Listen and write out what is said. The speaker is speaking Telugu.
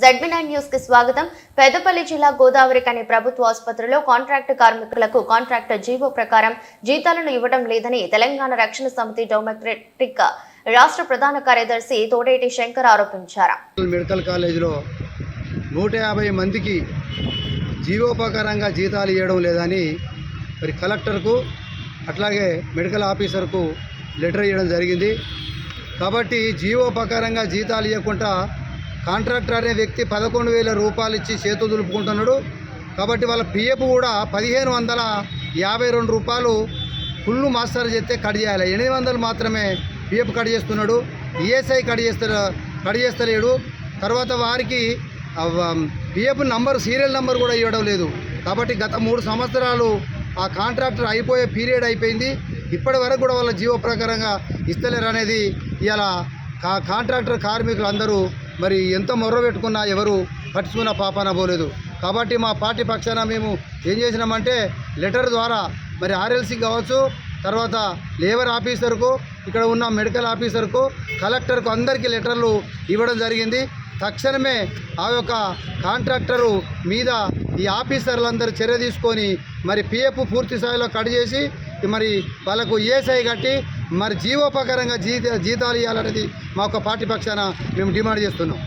జడ్బీ నైన్ న్యూస్కి స్వాగతం. పెద్దపల్లి జిల్లా గోదావరి కని ప్రభుత్వ ఆసుపత్రిలో కాంట్రాక్ట్ కార్మికులకు కాంట్రాక్ట్ జీవో ప్రకారం జీతాలను ఇవ్వడం లేదని తెలంగాణ రక్షణ సమితి డెమోక్రటిక్ రాష్ట్ర ప్రధాన కార్యదర్శి తోడేటి శంకర్ ఆరోపించారు. మెడికల్ కాలేజీలో నూట యాభై మందికి జీవోపకారంగా జీతాలు ఇవ్వడం లేదని మరి కలెక్టర్కు అట్లాగే మెడికల్ ఆఫీసర్కు లెటర్ ఇవ్వడం జరిగింది. కాబట్టి జీవోపకారంగా జీతాలు ఇవ్వకుండా కాంట్రాక్టర్ అనే వ్యక్తి పదకొండు వేల రూపాయలు ఇచ్చి చేతులు దులుపుకుంటున్నాడు. కాబట్టి వాళ్ళ పిఎఫ్ కూడా పదిహేను వందల యాభై రెండు రూపాయలు ఫుల్ మాస్టర్ చేస్తే కట్ చేయాలి. ఎనిమిది వందలు మాత్రమే పిఎఫ్ కట్ చేస్తున్నాడు. ఈఎస్ఐ కట్ చేస్తారు కట్ చేస్తలేడు. తర్వాత వారికి పిఎఫ్ నంబర్ సీరియల్ నంబర్ కూడా ఇవ్వడం లేదు. కాబట్టి గత మూడు సంవత్సరాలు ఆ కాంట్రాక్టర్ అయిపోయే పీరియడ్ అయిపోయింది. ఇప్పటి వరకు కూడా వాళ్ళ జీవో ప్రకారంగా ఇస్తలేరు అనేది ఇలా కా కాంట్రాక్టర్ కార్మికులు అందరూ మరి ఎంత మొర్ర పెట్టుకున్నా ఎవరు పట్టించుకున్న పాపాన పోలేదు. కాబట్టి మా పార్టీ పక్షాన మేము ఏం చేసినామంటే లెటర్ ద్వారా మరి ఆర్ఎల్సీ కావచ్చు తర్వాత లేబర్ ఆఫీసర్కు ఇక్కడ ఉన్న మెడికల్ ఆఫీసర్కు కలెక్టర్కు అందరికీ లెటర్లు ఇవ్వడం జరిగింది. తక్షణమే ఆ యొక్క కాంట్రాక్టరు మీద ఈ ఆఫీసర్లందరూ చర్య తీసుకొని మరి పిఎఫ్ పూర్తి స్థాయిలో కట్ చేసి మరి వాళ్ళకు ఈఎస్ఐ కట్టి మరి జీవోపకరంగా జీత జీతాలు ఇవ్వాలనేది మా యొక్క పార్టీ పక్షాన మేము డిమాండ్ చేస్తున్నాం.